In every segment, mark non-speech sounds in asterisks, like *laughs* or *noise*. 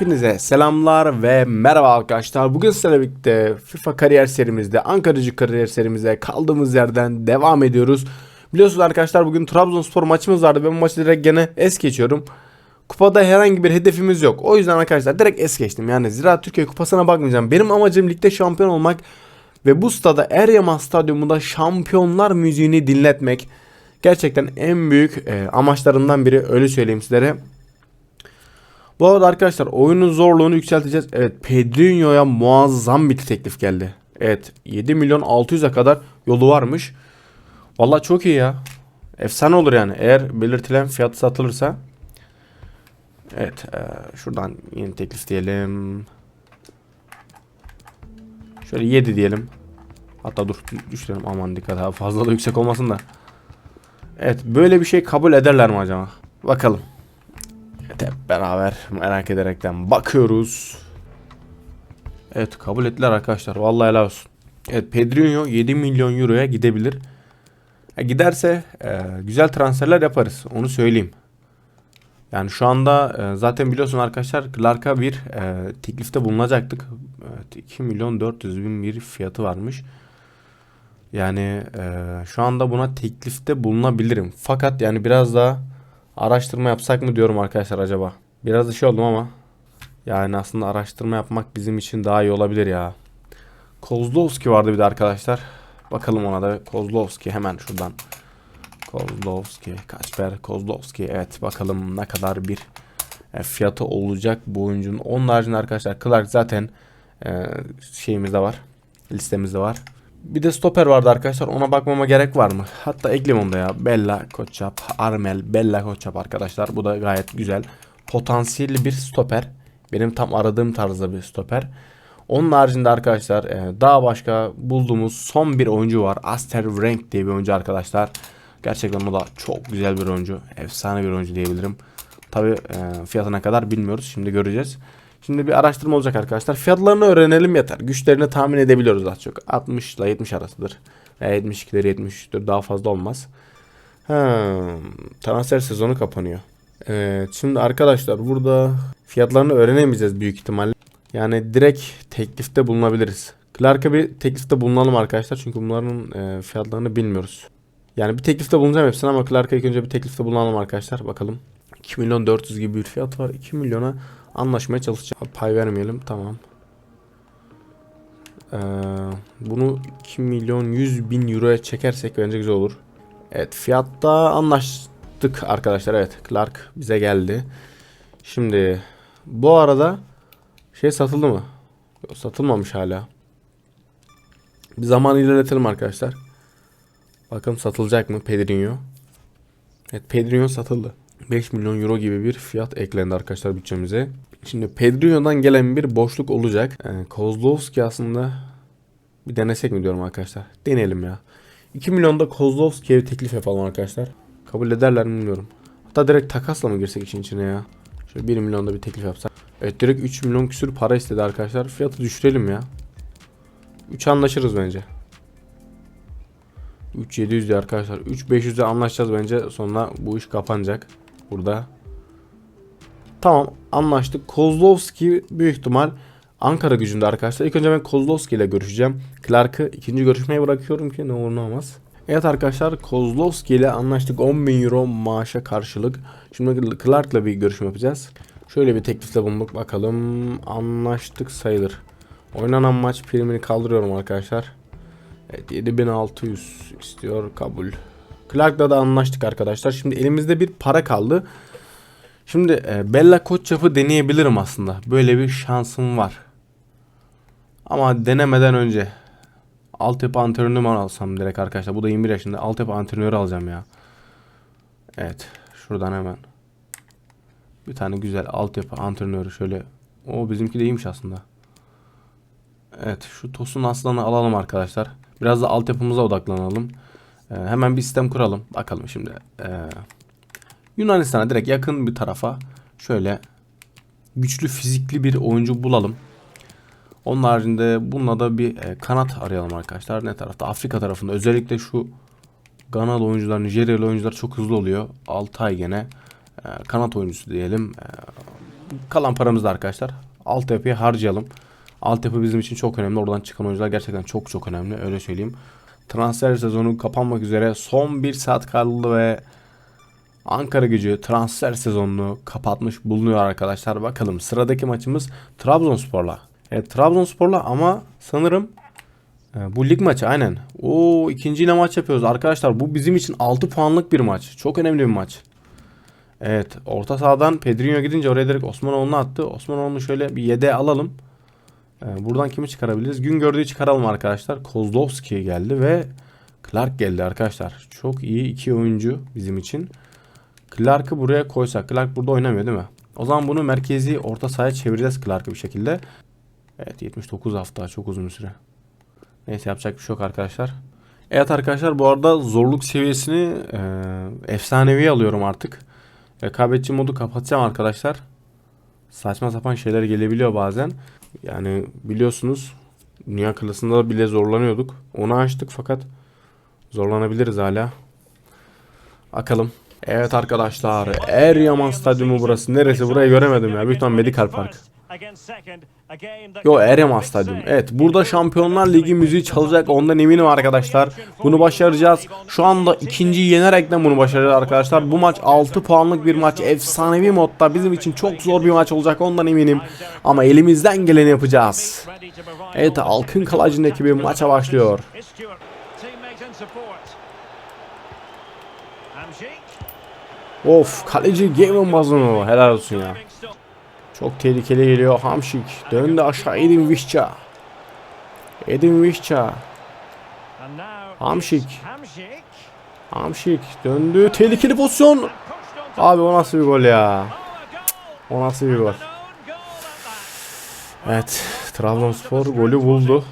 Hepinize selamlar ve merhaba arkadaşlar. Bugün sizlerle birlikte FIFA kariyer serimizde, Ankaracı kariyer serimizde kaldığımız yerden devam ediyoruz. Biliyorsunuz arkadaşlar bugün Trabzonspor maçımız vardı. Ben bu maçı direkt gene es geçiyorum. Kupada herhangi bir hedefimiz yok. O yüzden arkadaşlar direkt es geçtim. Yani Zira Türkiye kupasına bakmayacağım. Benim amacım ligde şampiyon olmak ve bu stada Eryaman Stadyumunda şampiyonlar müziğini dinletmek. Gerçekten en büyük e, amaçlarından biri öyle söyleyeyim sizlere. Bu arada arkadaşlar oyunun zorluğunu yükselteceğiz. Evet Pedrinho'ya muazzam bir teklif geldi. Evet 7 milyon 600'e kadar yolu varmış. Vallahi çok iyi ya. Efsane olur yani eğer belirtilen fiyat satılırsa. Evet e, şuradan yeni teklif diyelim. Şöyle 7 diyelim. Hatta dur düşürelim aman dikkat abi fazla da yüksek olmasın da. Evet böyle bir şey kabul ederler mi acaba? Bakalım. Hep beraber merak ederekten bakıyoruz. Evet kabul ettiler arkadaşlar. Vallahi helal olsun. Evet Pedrinho 7 milyon euroya gidebilir. E, giderse e, güzel transferler yaparız. Onu söyleyeyim. Yani şu anda e, zaten biliyorsun arkadaşlar Clark'a bir e, teklifte bulunacaktık. Evet 2 milyon 400 bin bir fiyatı varmış. Yani e, şu anda buna teklifte bulunabilirim. Fakat yani biraz daha araştırma yapsak mı diyorum arkadaşlar acaba. Biraz da şey oldum ama. Yani aslında araştırma yapmak bizim için daha iyi olabilir ya. Kozlovski vardı bir de arkadaşlar. Bakalım ona da Kozlovski hemen şuradan. Kozlovski, Kasper Kozlovski. Evet bakalım ne kadar bir e, fiyatı olacak bu oyuncunun. Onun haricinde arkadaşlar Clark zaten e, şeyimizde var. Listemizde var. Bir de stoper vardı arkadaşlar. Ona bakmama gerek var mı? Hatta ekleyeyim onu da ya. Bella Koçap, Armel, Bella Koçap arkadaşlar. Bu da gayet güzel. Potansiyelli bir stoper. Benim tam aradığım tarzda bir stoper. Onun haricinde arkadaşlar e, daha başka bulduğumuz son bir oyuncu var. Aster Rank diye bir oyuncu arkadaşlar. Gerçekten o da çok güzel bir oyuncu. Efsane bir oyuncu diyebilirim. Tabi e, fiyatına kadar bilmiyoruz. Şimdi göreceğiz. Şimdi bir araştırma olacak arkadaşlar. Fiyatlarını öğrenelim yeter. Güçlerini tahmin edebiliyoruz az çok. 60 ile 70 arasıdır. Veya 72'leri 73'tür. Daha fazla olmaz. Ha, transfer sezonu kapanıyor. Evet, şimdi arkadaşlar burada fiyatlarını öğrenemeyeceğiz büyük ihtimalle. Yani direkt teklifte bulunabiliriz. Clark'a bir teklifte bulunalım arkadaşlar. Çünkü bunların e, fiyatlarını bilmiyoruz. Yani bir teklifte bulunacağım hepsine ama Clark'a ilk önce bir teklifte bulunalım arkadaşlar. Bakalım. 2 milyon 400 gibi bir fiyat var. 2 milyona anlaşmaya çalışacağım. Pay vermeyelim. Tamam. Ee, bunu 2 milyon 100 bin euroya çekersek bence güzel olur. Evet fiyatta anlaştık arkadaşlar. Evet Clark bize geldi. Şimdi bu arada şey satıldı mı? Yok, satılmamış hala. Bir zaman ilerletelim arkadaşlar. Bakalım satılacak mı Pedrinho? Evet Pedrinho satıldı. 5 milyon euro gibi bir fiyat eklendi arkadaşlar bütçemize. Şimdi Pedrinho'dan gelen bir boşluk olacak. Yani Kozlovski aslında bir denesek mi diyorum arkadaşlar. Deneyelim ya. 2 milyonda Kozlovski'ye teklif yapalım arkadaşlar. Kabul ederler mi bilmiyorum. Hatta direkt takasla mı girsek için içine ya. Şöyle 1 milyonda bir teklif yapsak. Evet direkt 3 milyon küsür para istedi arkadaşlar. Fiyatı düşürelim ya. 3 anlaşırız bence. 3700 diyor arkadaşlar. 3500'e anlaşacağız bence. Sonra bu iş kapanacak. Burada. Tamam anlaştık. Kozlovski büyük ihtimal Ankara gücünde arkadaşlar. İlk önce ben Kozlovski ile görüşeceğim. Clark'ı ikinci görüşmeye bırakıyorum ki ne olur ne olmaz. Evet arkadaşlar Kozlovski ile anlaştık 10.000 euro maaşa karşılık. Şimdi Clark'la bir görüşme yapacağız. Şöyle bir teklifte bulunduk bakalım. Anlaştık sayılır. Oynanan maç primini kaldırıyorum arkadaşlar. Evet 7600 istiyor kabul. Clark'la da anlaştık arkadaşlar. Şimdi elimizde bir para kaldı. Şimdi e, Bella Koçap'ı deneyebilirim aslında. Böyle bir şansım var. Ama denemeden önce altyapı antrenörü mü alsam direkt arkadaşlar. Bu da 21 yaşında. Altyapı antrenörü alacağım ya. Evet. Şuradan hemen. Bir tane güzel altyapı antrenörü şöyle. O bizimki de aslında. Evet şu Tosun Aslan'ı alalım arkadaşlar. Biraz da altyapımıza odaklanalım. Ee, hemen bir sistem kuralım. Bakalım şimdi. Ee, Yunanistan'a direkt yakın bir tarafa şöyle güçlü fizikli bir oyuncu bulalım. Onun haricinde bununla da bir e, kanat arayalım arkadaşlar. Ne tarafta? Afrika tarafında. Özellikle şu Ganalı oyuncular, Nijeryalı oyuncular çok hızlı oluyor. Altay gene e, kanat oyuncusu diyelim. E, Kalan paramızı da arkadaşlar altyapıya harcayalım. Altyapı bizim için çok önemli. Oradan çıkan oyuncular gerçekten çok çok önemli. Öyle söyleyeyim. Transfer sezonu kapanmak üzere. Son bir saat kaldı ve Ankara gücü transfer sezonunu kapatmış bulunuyor arkadaşlar. Bakalım sıradaki maçımız Trabzonspor'la. Evet Trabzonspor'la ama sanırım e, bu lig maçı aynen. O ikinciyle maç yapıyoruz arkadaşlar. Bu bizim için 6 puanlık bir maç. Çok önemli bir maç. Evet orta sahadan Pedrinho gidince oraya direkt Osmanoğlu'nu attı. Osmanoğlu'nu şöyle bir yede alalım. E, buradan kimi çıkarabiliriz? Gün gördüğü çıkaralım arkadaşlar. Kozlovski geldi ve Clark geldi arkadaşlar. Çok iyi iki oyuncu bizim için. Clark'ı buraya koysak. Clark burada oynamıyor değil mi? O zaman bunu merkezi orta sahaya çevireceğiz Clark'ı bir şekilde. Evet 79 hafta çok uzun süre. Neyse yapacak bir şey yok arkadaşlar. Evet arkadaşlar bu arada zorluk seviyesini e, efsanevi alıyorum artık. Rekabetçi modu kapatacağım arkadaşlar. Saçma sapan şeyler gelebiliyor bazen. Yani biliyorsunuz Dünya klasında bile zorlanıyorduk. Onu açtık fakat zorlanabiliriz hala. Bakalım. Evet arkadaşlar. Eryaman Stadyumu burası. Neresi? Burayı göremedim ya. Büyük ihtimal Medical Park. Yo Eryaman Stadyumu. Evet burada Şampiyonlar Ligi müziği çalacak ondan eminim arkadaşlar. Bunu başaracağız. Şu anda ikinciyi yenerekten bunu başaracağız arkadaşlar. Bu maç 6 puanlık bir maç. Efsanevi modda. Bizim için çok zor bir maç olacak ondan eminim. Ama elimizden geleni yapacağız. Evet Alkın Kalacı'nın ekibi maça başlıyor. Of kaleci Gavin Bazunu helal olsun ya. Çok tehlikeli geliyor Hamşik. Döndü aşağı Edin Vişça. Edin Vişça. Hamşik. Hamşik döndü. Tehlikeli pozisyon. Abi o nasıl bir gol ya. O nasıl bir gol. Evet. Trabzonspor golü buldu.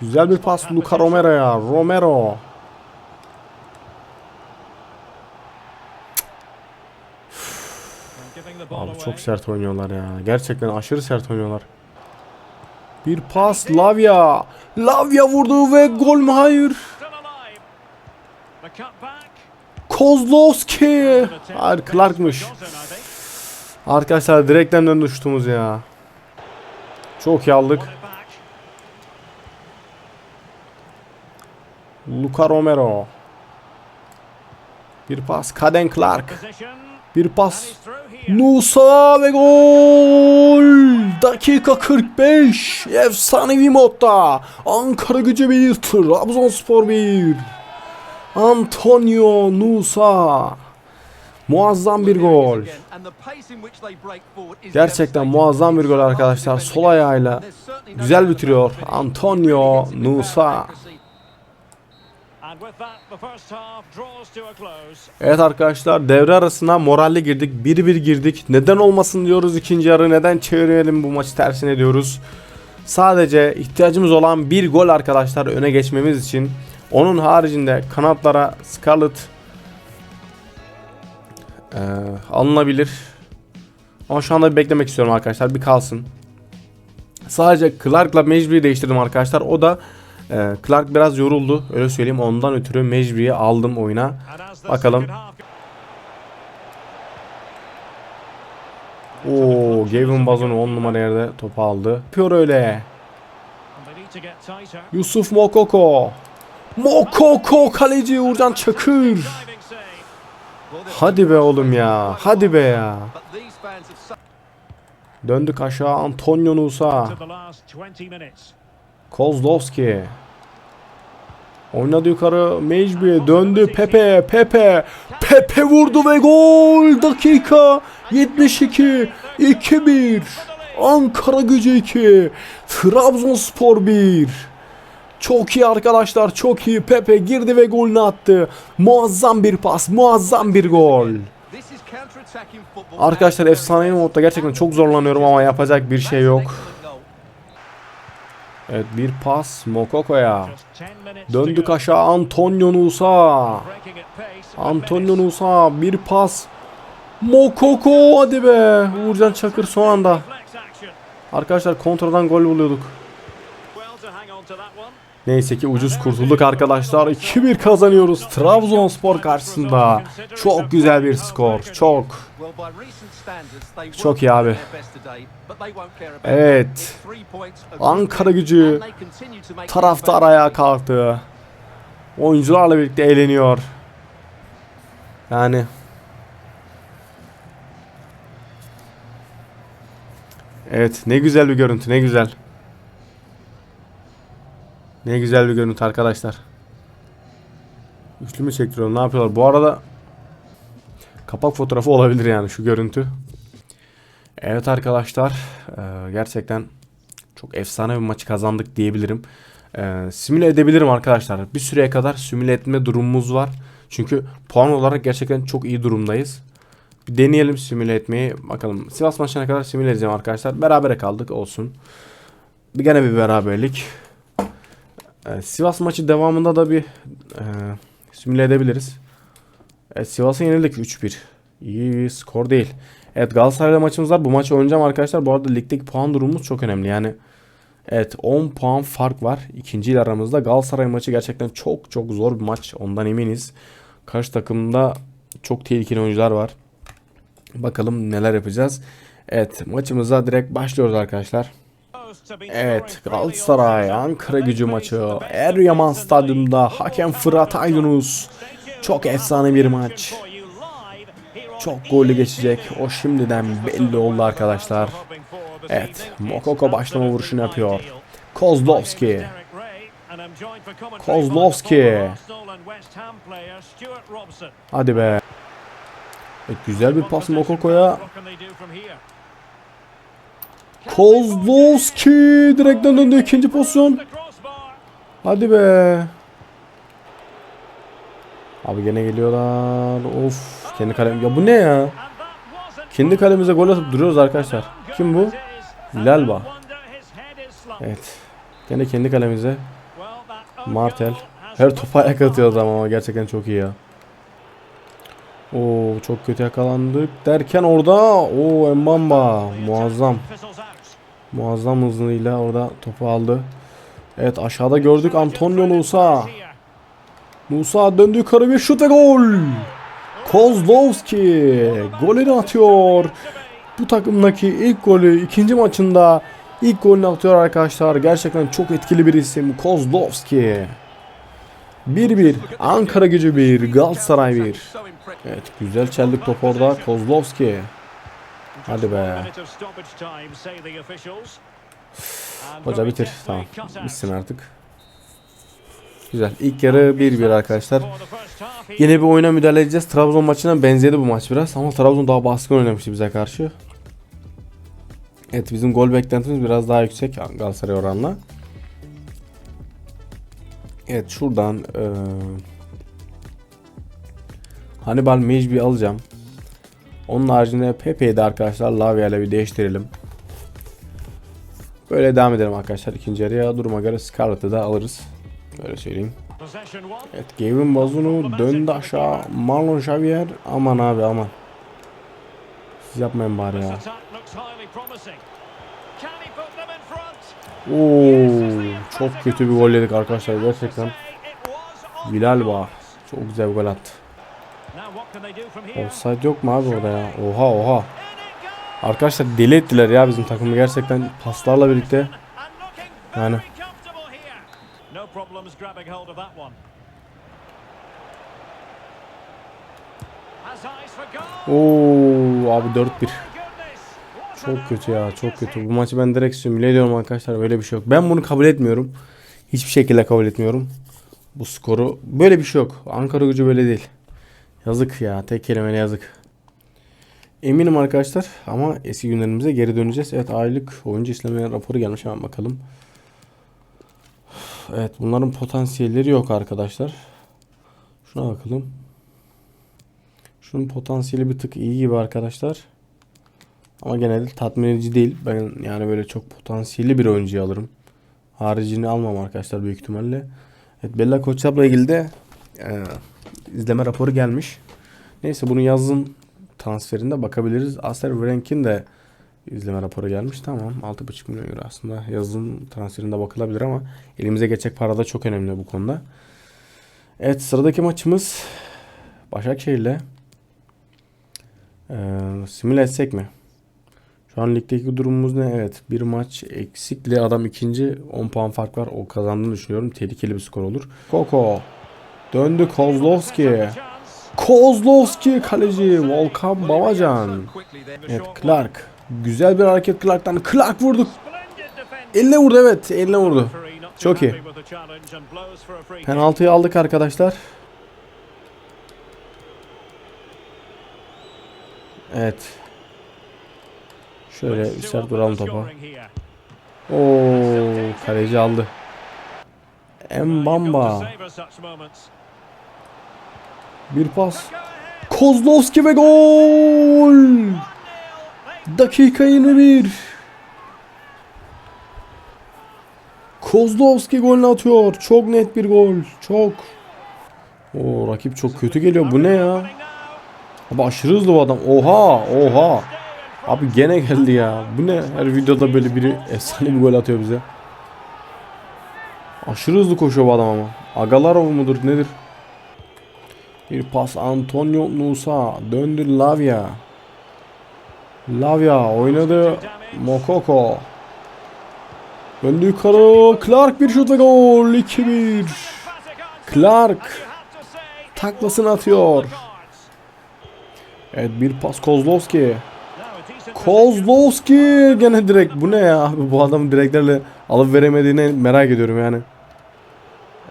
Güzel bir pas Luka Romero'ya. Romero. Abi çok sert oynuyorlar ya. Gerçekten aşırı sert oynuyorlar. Bir pas Lavia. Lavia vurdu ve gol mü? Hayır. Kozlowski. Hayır Clark'mış. Arkadaşlar direkten döndü şutumuz ya. Çok iyi aldık. Luka Romero. Bir pas Kaden Clark. Bir pas Nusa ve gol! Dakika 45. Efsanevi modda. Ankara gücü 1, Trabzonspor 1. Antonio Nusa. Muazzam bir gol. Gerçekten muazzam bir gol arkadaşlar. Sol ayağıyla güzel bitiriyor. Antonio Nusa. Evet arkadaşlar devre arasına moralle girdik. 1-1 girdik. Neden olmasın diyoruz ikinci yarı. Neden çevirelim bu maçı tersine diyoruz. Sadece ihtiyacımız olan bir gol arkadaşlar öne geçmemiz için. Onun haricinde kanatlara Scarlett e, alınabilir. Ama şu anda bir beklemek istiyorum arkadaşlar. Bir kalsın. Sadece Clark'la Mecburi'yi değiştirdim arkadaşlar. O da ee, Clark biraz yoruldu. Öyle söyleyeyim. Ondan ötürü Mecbri'yi aldım oyuna. Bakalım. Oo, Gavin Bazonu 10 numara yerde topu aldı. Yapıyor öyle. Yusuf Mokoko. Mokoko kaleci Uğurcan Çakır. Hadi be oğlum ya. Hadi be ya. Döndük aşağı Antonio Nusa. Kozlovski. Oynadı yukarı Mecbi döndü Pepe Pepe Pepe vurdu ve gol! Dakika 72 2-1 Ankara gücü 2 Trabzonspor 1 çok iyi arkadaşlar çok iyi. Pepe girdi ve golünü attı. Muazzam bir pas muazzam bir gol. Arkadaşlar efsanevi modda gerçekten çok zorlanıyorum ama yapacak bir şey yok Evet bir pas Mokoko'ya. Döndük aşağı Antonio Nusa. Antonio Nusa bir pas. Mokoko hadi be. Uğurcan Çakır son anda. Arkadaşlar kontradan gol buluyorduk. Neyse ki ucuz kurtulduk arkadaşlar. 2-1 kazanıyoruz Trabzonspor karşısında. Çok güzel bir skor. Çok. Çok iyi abi. Evet. Ankara gücü Taraftar ayağa kalktı. Oyuncularla birlikte eğleniyor. Yani Evet ne güzel bir görüntü ne güzel. Ne güzel bir görüntü arkadaşlar. Üçlü mü çektiriyor ne yapıyorlar? Bu arada kapak fotoğrafı olabilir yani şu görüntü. Evet arkadaşlar eee, gerçekten çok efsane bir maçı kazandık diyebilirim. Eee simüle edebilirim arkadaşlar. Bir süreye kadar simüle etme durumumuz var. Çünkü puan olarak gerçekten çok iyi durumdayız. Bir deneyelim simüle etmeyi. Bakalım Sivas maçına kadar simüle edeceğim arkadaşlar. Berabere kaldık olsun. Bir gene bir beraberlik. Ee, Sivas maçı devamında da bir e, simüle edebiliriz. Evet Sivas'a yenildik 3-1. İyi bir skor değil. Evet Galatasaray'la maçımız var. Bu maçı oynayacağım arkadaşlar. Bu arada ligdeki puan durumumuz çok önemli. Yani evet 10 puan fark var. İkinci ile aramızda. Galatasaray maçı gerçekten çok çok zor bir maç. Ondan eminiz. Karşı takımda çok tehlikeli oyuncular var. Bakalım neler yapacağız. Evet maçımıza direkt başlıyoruz arkadaşlar. Evet Galatasaray Ankara gücü maçı. Eryaman Stadyumunda hakem Fırat Aydınus. Çok efsane bir maç. Çok gollü geçecek. O şimdiden belli oldu arkadaşlar. Evet Mokoko başlama vuruşunu yapıyor. Kozlovski. Kozlovski. Hadi be. Evet, Güzel bir pas Mokoko'ya Kozlovski direkten döndü ikinci pozisyon. Hadi be. Abi gene geliyorlar. Of kendi kalem ya bu ne ya? Kendi kalemize gol atıp duruyoruz arkadaşlar. Kim bu? Lalba Evet. Gene kendi kalemize Martel. Her topa ayak atıyor adam ama gerçekten çok iyi ya. Oo çok kötü yakalandık derken orada o Mbamba. Muazzam muazzam hızıyla orada topu aldı. Evet aşağıda gördük Antonio Nusa. Musa döndü yukarı bir şut ve gol. Kozlovski golünü atıyor. Bu takımdaki ilk golü ikinci maçında ilk golünü atıyor arkadaşlar. Gerçekten çok etkili bir isim Kozlovski. 1-1 Ankara gücü 1 Galatasaray 1 Evet güzel çeldik top orada Kozlovski Hadi be. Hoca bitir. Tamam bitsin artık. Güzel. İlk yarı 1-1 arkadaşlar. Yine bir oyuna müdahale edeceğiz. Trabzon maçına benzedi bu maç biraz ama Trabzon daha baskın oynamıştı bize karşı. Evet bizim gol beklentimiz biraz daha yüksek Galatasaray oranla. Evet şuradan eee Hannibal Mecbi alacağım. Onun haricinde Pepe'yi de arkadaşlar Lavia ile bir değiştirelim. Böyle devam edelim arkadaşlar. İkinci yarıya duruma göre Scarlett'ı da alırız. Böyle söyleyeyim. Evet Gavin Bazunu döndü aşağı. Marlon Xavier. Aman abi aman. Siz yapmayın bari ya. Oo, çok kötü bir gol yedik arkadaşlar gerçekten. Bilal Bağ. Çok güzel bir gol attı. Offside yok mu abi orada ya? Oha oha. Arkadaşlar deli ettiler ya bizim takımı gerçekten paslarla birlikte. Yani. Oo abi 4-1. Çok kötü ya çok kötü. Bu maçı ben direkt simüle ediyorum arkadaşlar. Böyle bir şey yok. Ben bunu kabul etmiyorum. Hiçbir şekilde kabul etmiyorum. Bu skoru. Böyle bir şey yok. Ankara gücü böyle değil. Yazık ya. Tek kelimeyle yazık. Eminim arkadaşlar ama eski günlerimize geri döneceğiz. Evet aylık oyuncu işleme raporu gelmiş hemen bakalım. Evet bunların potansiyelleri yok arkadaşlar. Şuna bakalım. Şunun potansiyeli bir tık iyi gibi arkadaşlar. Ama genelde tatmin edici değil. Ben yani böyle çok potansiyelli bir oyuncuyu alırım. Haricini almam arkadaşlar büyük ihtimalle. Evet Bella Koçap'la ilgili de e, izleme raporu gelmiş. Neyse bunu yazın transferinde bakabiliriz. Aser Vrenk'in de İzleme raporu gelmiş. Tamam. 6,5 milyon euro aslında yazın transferinde bakılabilir ama elimize geçecek para da çok önemli bu konuda. Evet sıradaki maçımız Başakşehir'le. Ee, simüle etsek mi? Şu an ligdeki durumumuz ne? Evet bir maç eksikli adam ikinci 10 puan fark var. O kazandığını düşünüyorum. Tehlikeli bir skor olur. Koko. Döndü Kozlovski. Kozlovski kaleci Volkan Babacan. Evet Clark. Güzel bir hareket Clark'tan. Clark vurdu. Eline vurdu evet. Eline vurdu. Çok iyi. Penaltıyı aldık arkadaşlar. Evet. Şöyle sert duralım topa. Oo, kaleci aldı. Mbamba. Bir pas. Kozlovski ve gol. Dakika 21. Kozlovski golünü atıyor. Çok net bir gol. Çok. Oo rakip çok kötü geliyor. Bu ne ya? Abi aşırı hızlı bu adam. Oha, oha. Abi gene geldi ya. Bu ne? Her videoda böyle biri efsane bir gol atıyor bize. Aşırı hızlı koşuyor bu adam ama. Agalarov mudur nedir? Bir pas Antonio Nusa. Döndü Lavia. Lavia oynadı. Mokoko. Döndü yukarı. Clark bir şut ve gol. 2-1. Clark. Taklasını atıyor. Evet bir pas Kozlovski. Kozlovski gene direkt bu ne ya abi bu adamın direklerle alıp veremediğini merak ediyorum yani.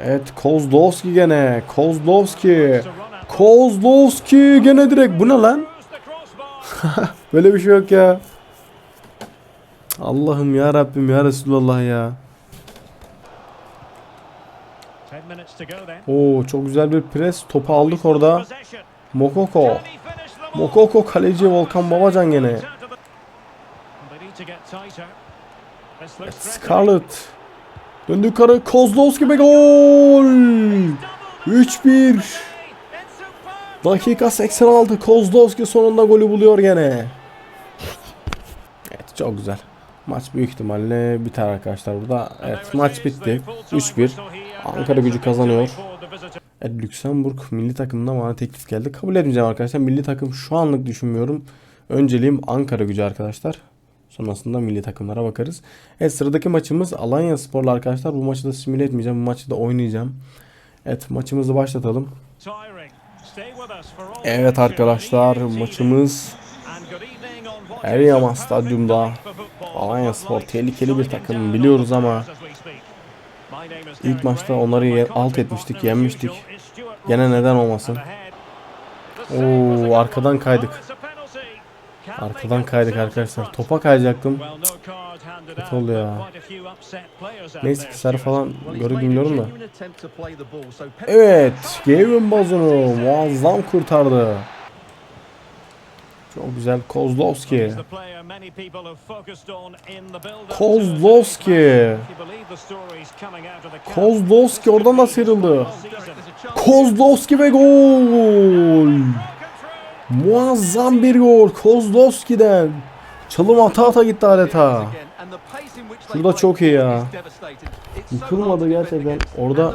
Evet Kozlovski gene Kozlovski Kozlovski gene direkt bu ne lan? *laughs* Böyle bir şey yok ya. Allah'ım ya Rabbim ya Resulallah ya. Oo çok güzel bir pres topu aldık orada. Mokoko. Mokoko kaleci Volkan Babacan gene. Scarlett. Döndü yukarı Kozlovski ve gol. 3-1. Dakika 86 Kozlovski sonunda golü buluyor gene. Evet çok güzel. Maç büyük ihtimalle biter arkadaşlar burada. Evet maç bitti. 3-1. Ankara gücü kazanıyor. Evet, Lüksemburg milli takımından bana teklif geldi. Kabul etmeyeceğim arkadaşlar. Milli takım şu anlık düşünmüyorum. Önceliğim Ankara gücü arkadaşlar. Sonrasında milli takımlara bakarız. Evet sıradaki maçımız Alanya Spor'la arkadaşlar. Bu maçı da simüle etmeyeceğim. Bu maçı da oynayacağım. Evet maçımızı başlatalım. Evet arkadaşlar maçımız Eryaman Stadyum'da Alanya Spor tehlikeli bir takım biliyoruz ama ilk maçta onları alt etmiştik, yenmiştik. Gene neden olmasın. Oo arkadan kaydık. Arkadan kaydık arkadaşlar. Topa kayacaktım. Kötü oldu ya. Neyse ki sarı falan gördü bilmiyorum da. Evet, Gavin Bazunu muazzam kurtardı. Çok güzel Kozlovski. Kozlovski. Kozlovski oradan da sıyrıldı. Kozlovski ve gol. Muazzam bir gol Kozlovski'den. Çalım ata ata gitti adeta. Şurada çok iyi ya. Yıkılmadı gerçekten. Orada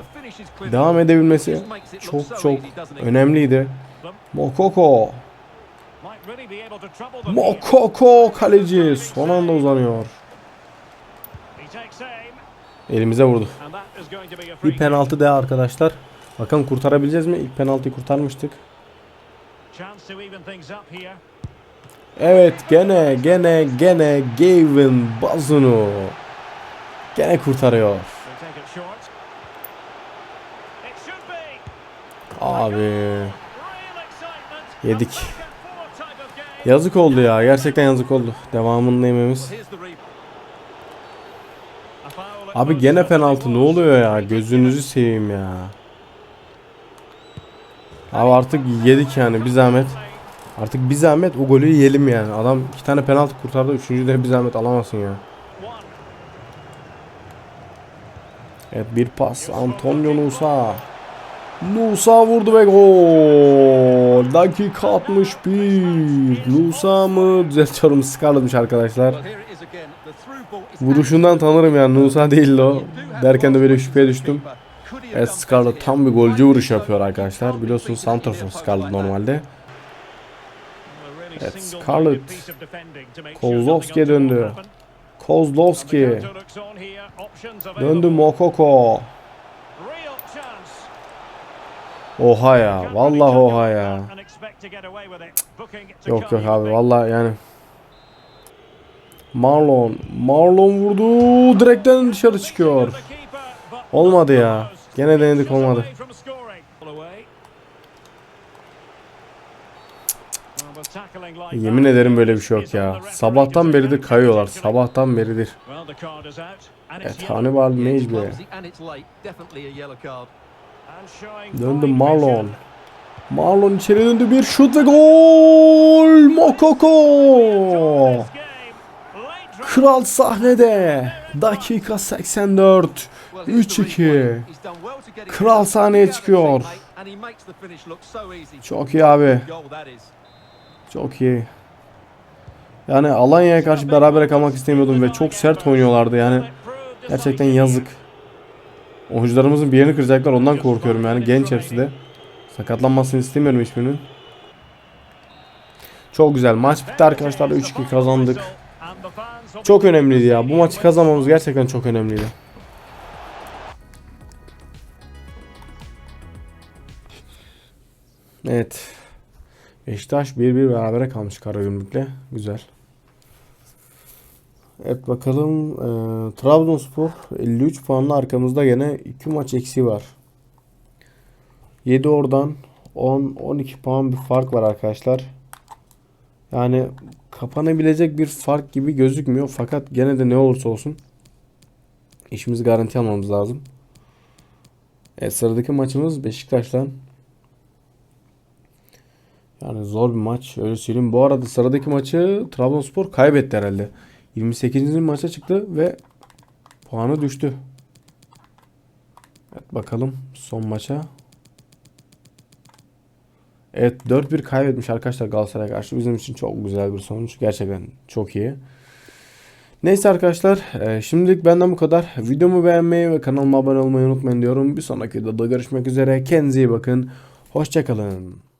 devam edebilmesi çok çok önemliydi. Mokoko. Mokoko kaleci son anda uzanıyor. Elimize vurdu. Bir penaltı daha arkadaşlar. Bakalım kurtarabileceğiz mi? İlk penaltıyı kurtarmıştık. Evet gene gene gene Gavin Bazunu. Gene kurtarıyor. Abi yedik. Yazık oldu ya. Gerçekten yazık oldu. Devamında yememiz. Abi gene penaltı ne oluyor ya? Gözünüzü seveyim ya. Abi artık yedik yani bir zahmet. Artık bir zahmet o golü yiyelim yani. Adam iki tane penaltı kurtardı. Üçüncü de bir zahmet alamasın ya. Evet bir pas. Antonio Nusa. Nusa vurdu ve gol. Dakika 61. Nusa mı? Düzeltiyorum Scarlett'mış arkadaşlar. Vuruşundan tanırım yani Nusa değil o. Derken de böyle şüpheye düştüm. Evet Scarlett tam bir golcü vuruş yapıyor arkadaşlar. Biliyorsunuz Santrafor Scarlett normalde. Evet, Scarlett. Kozlovski'ye döndü. Kozlovski. Döndü Mokoko. Oha ya. Vallahi oha ya. Yok yok abi vallahi yani. Marlon. Marlon vurdu. Direkten dışarı çıkıyor. Olmadı ya. Gene denedik olmadı. Yemin ederim böyle bir şey yok ya. Sabahtan beridir kayıyorlar. Sabahtan beridir. Evet Hannibal Mecbe. Döndü Marlon. Marlon içeri döndü bir şut ve gol. Mokoko. Kral sahnede. Dakika 84. 3-2. Kral sahneye çıkıyor. Çok iyi abi. Çok iyi. Yani Alanya'ya karşı beraber kalmak istemiyordum ve çok sert oynuyorlardı yani. Gerçekten yazık. Oyuncularımızın bir yerini kıracaklar ondan korkuyorum yani genç hepsi de. Sakatlanmasını istemiyorum hiçbirinin. Çok güzel maç bitti arkadaşlar 3-2 kazandık. Çok önemliydi ya bu maçı kazanmamız gerçekten çok önemliydi. Evet. Beşiktaş 1-1 berabere kalmış Karagümrük'le. Güzel. Evet bakalım. Ee, Trabzonspor 53 puanla arkamızda gene 2 maç eksiği var. 7 oradan 10-12 puan bir fark var arkadaşlar. Yani kapanabilecek bir fark gibi gözükmüyor. Fakat gene de ne olursa olsun işimizi garanti almamız lazım. Evet sıradaki maçımız Beşiktaş'la. Yani zor bir maç öyle söyleyeyim. Bu arada sıradaki maçı Trabzonspor kaybetti herhalde. 28. maça çıktı ve puanı düştü. Evet bakalım son maça. Evet 4-1 kaybetmiş arkadaşlar Galatasaray'a karşı. Bizim için çok güzel bir sonuç. Gerçekten çok iyi. Neyse arkadaşlar e, şimdilik benden bu kadar. Videomu beğenmeyi ve kanalıma abone olmayı unutmayın diyorum. Bir sonraki videoda görüşmek üzere. Kendinize iyi bakın. Hoşçakalın.